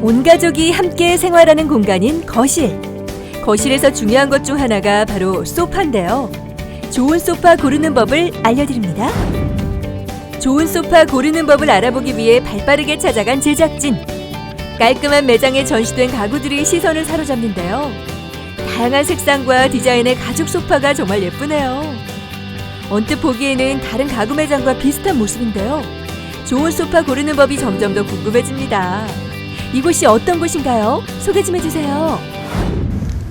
온 가족이 함께 생활하는 공간인 거실. 거실에서 중요한 것 중 하나가 바로 소파인데요. 좋은 소파 고르는 법을 알려드립니다. 좋은 소파 고르는 법을 알아보기 위해 발빠르게 찾아간 제작진. 깔끔한 매장에 전시된 가구들이 시선을 사로잡는데요. 다양한 색상과 디자인의 가죽 소파가 정말 예쁘네요. 언뜻 보기에는 다른 가구 매장과 비슷한 모습인데요. 좋은 소파 고르는 법이 점점 더 궁금해집니다. 이곳이 어떤 곳인가요? 소개 좀 해주세요.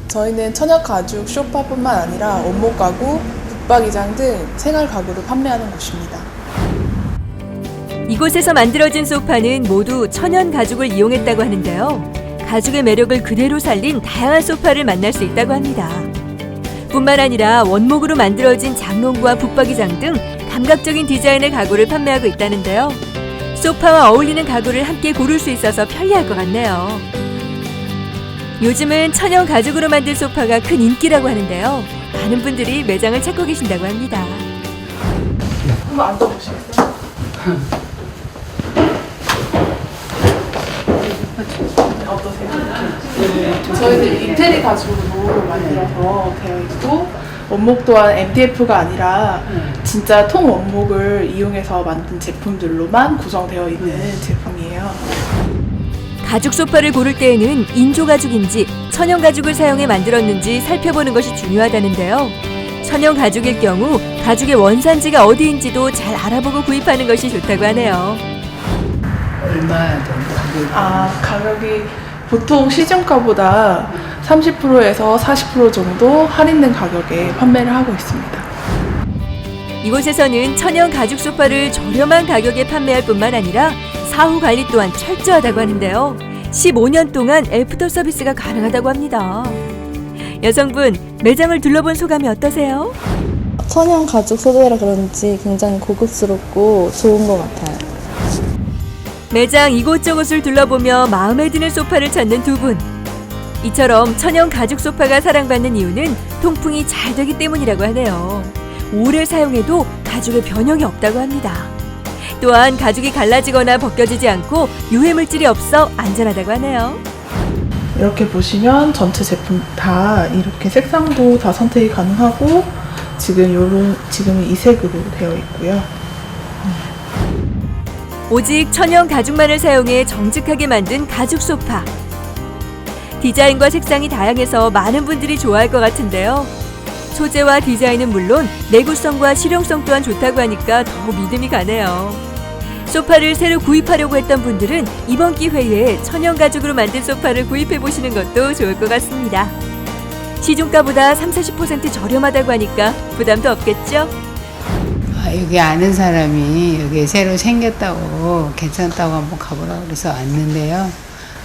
저희는 천연 가죽 쇼파뿐만 아니라 원목 가구, 붙박이장 등 생활 가구를 판매하는 곳입니다. 이곳에서 만들어진 소파는 모두 천연 가죽을 이용했다고 하는데요. 가죽의 매력을 그대로 살린 다양한 소파를 만날 수 있다고 합니다. 뿐만 아니라 원목으로 만들어진 장롱과 붙박이장 등 감각적인 디자인의 가구를 판매하고 있다는데요. 소파와 어울리는 가구를 함께 고를 수 있어서 편리할 것 같네요. 요즘은 천연 가죽으로 만든 소파가 큰 인기라고 하는데요. 많은 분들이 매장을 찾고 계신다고 합니다. 한번 앉아보시겠어요? 어떠세요? 저희는 이태리 가죽으로 만들어서 되어 있고 원목 또한 MDF가 아니라 진짜 통 원목을 이용해서 만든 제품들로만 구성되어 있는 제품이에요. 가죽 소파를 고를 때에는 인조 가죽인지 천연 가죽을 사용해 만들었는지 살펴보는 것이 중요하다는데요. 천연 가죽일 경우 가죽의 원산지가 어디인지도 잘 알아보고 구입하는 것이 좋다고 하네요. 얼마 정도 가격? 아, 가격이 보통 시중가보다 30%에서 40% 정도 할인된 가격에 판매를 하고 있습니다. 이곳에서는 천연 가죽 소파를 저렴한 가격에 판매할 뿐만 아니라 사후 관리 또한 철저하다고 하는데요. 15년 동안 애프터 서비스가 가능하다고 합니다. 여성분, 매장을 둘러본 소감이 어떠세요? 천연 가죽 소재라 그런지 굉장히 고급스럽고 좋은 것 같아요. 매장 이곳저곳을 둘러보며 마음에 드는 소파를 찾는 두 분. 이처럼 천연 가죽 소파가 사랑받는 이유는 통풍이 잘 되기 때문이라고 하네요. 오래 사용해도 가죽에 변형이 없다고 합니다. 또한 가죽이 갈라지거나 벗겨지지 않고 유해 물질이 없어 안전하다고 하네요. 이렇게 보시면 전체 제품 다 이렇게 색상도 다 선택이 가능하고 지금 요런 지금 이 색으로 되어 있고요. 오직 천연 가죽만을 사용해 정직하게 만든 가죽 소파. 디자인과 색상이 다양해서 많은 분들이 좋아할 것 같은데요. 소재와 디자인은 물론 내구성과 실용성 또한 좋다고 하니까 더 믿음이 가네요. 소파를 새로 구입하려고 했던 분들은 이번 기회에 천연 가죽으로 만든 소파를 구입해 보시는 것도 좋을 것 같습니다. 시중가보다 3, 40% 저렴하다고 하니까 부담도 없겠죠? 아, 여기 아는 사람이 여기 새로 생겼다고 괜찮다고 한번 가보라 그래서 왔는데요.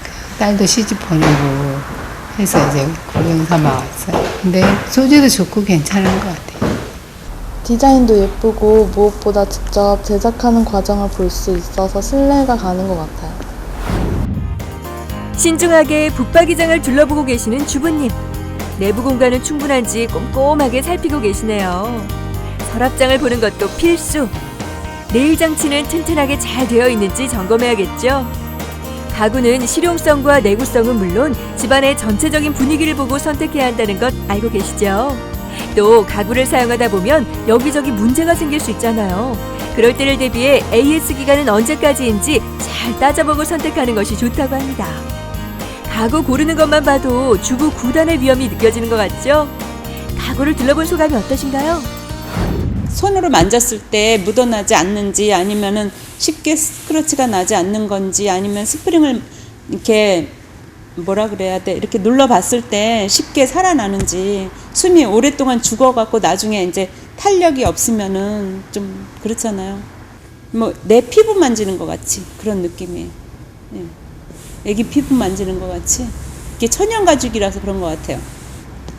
그 딸도 시집 보내고 해서 이제 구경 삼아 왔어요. 근데 소재도 좋고 괜찮은 것 같아요. 디자인도 예쁘고 무엇보다 직접 제작하는 과정을 볼 수 있어서 신뢰가 가는 것 같아요. 신중하게 붙박이장을 둘러보고 계시는 주부님. 내부 공간은 충분한지 꼼꼼하게 살피고 계시네요. 서랍장을 보는 것도 필수. 내일 장치는 튼튼하게 잘 되어 있는지 점검해야겠죠. 가구는 실용성과 내구성은 물론 집안의 전체적인 분위기를 보고 선택해야 한다는 것 알고 계시죠? 또 가구를 사용하다 보면 여기저기 문제가 생길 수 있잖아요. 그럴 때를 대비해 AS 기간은 언제까지인지 잘 따져보고 선택하는 것이 좋다고 합니다. 가구 고르는 것만 봐도 주부 구단의 위험이 느껴지는 것 같죠? 가구를 둘러본 소감이 어떠신가요? 손으로 만졌을 때 묻어나지 않는지 아니면은 쉽게 스크래치가 나지 않는 건지 아니면 스프링을 이렇게 뭐라 그래야 돼 이렇게 눌러봤을 때 쉽게 살아나는지 숨이 오랫동안 죽어갖고 나중에 이제 탄력이 없으면은 좀 그렇잖아요. 뭐 내 피부 만지는 것 같이 그런 느낌이에요. 예. 애기 피부 만지는 것 같이 이게 천연 가죽이라서 그런 것 같아요.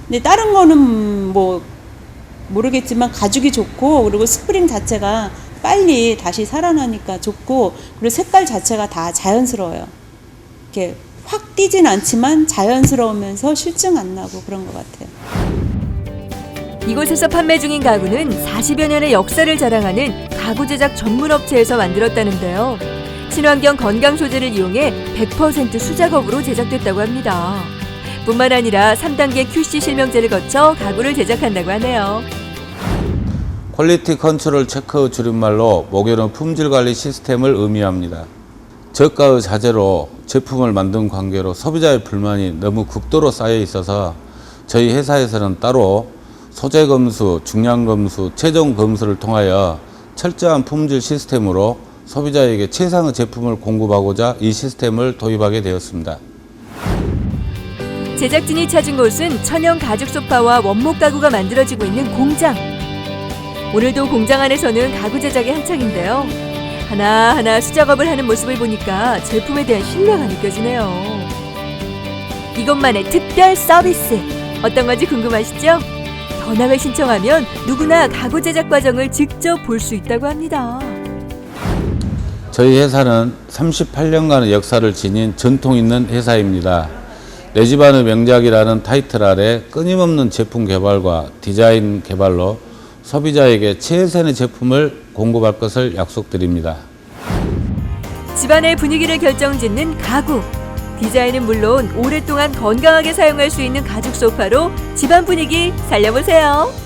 근데 다른 거는 뭐 모르겠지만 가죽이 좋고 그리고 스프링 자체가 빨리 다시 살아나니까 좋고 그리고 색깔 자체가 다 자연스러워요. 이렇게 확 띄진 않지만 자연스러우면서 실증 안 나고 그런 것 같아요. 이곳에서 판매 중인 가구는 40여 년의 역사를 자랑하는 가구 제작 전문 업체에서 만들었다는데요. 친환경 건강 소재를 이용해 100% 수작업으로 제작됐다고 합니다. 뿐만 아니라 3단계 QC 실명제를 거쳐 가구를 제작한다고 하네요. 퀄리티 컨트롤 체크 줄임말로 목요는 품질 관리 시스템을 의미합니다. 저가의 자재로 제품을 만든 관계로 소비자의 불만이 너무 극도로 쌓여 있어서 저희 회사에서는 따로 소재 검수, 중량 검수, 최종 검수를 통하여 철저한 품질 시스템으로 소비자에게 최상의 제품을 공급하고자 이 시스템을 도입하게 되었습니다. 제작진이 찾은 곳은 천연 가죽 소파와 원목 가구가 만들어지고 있는 공장. 오늘도 공장 안에서는 가구 제작이 한창인데요. 하나하나 수작업을 하는 모습을 보니까 제품에 대한 신뢰가 느껴지네요. 이것만의 특별 서비스. 어떤 건지 궁금하시죠? 전화를 신청하면 누구나 가구 제작 과정을 직접 볼 수 있다고 합니다. 저희 회사는 38년간의 역사를 지닌 전통 있는 회사입니다. 내 집안의 명작이라는 타이틀 아래 끊임없는 제품 개발과 디자인 개발로 소비자에게 최선의 제품을 공급할 것을 약속드립니다. 집안의 분위기를 결정짓는 가구. 디자인은 물론 오랫동안 건강하게 사용할 수 있는 가죽 소파로 집안 분위기 살려보세요.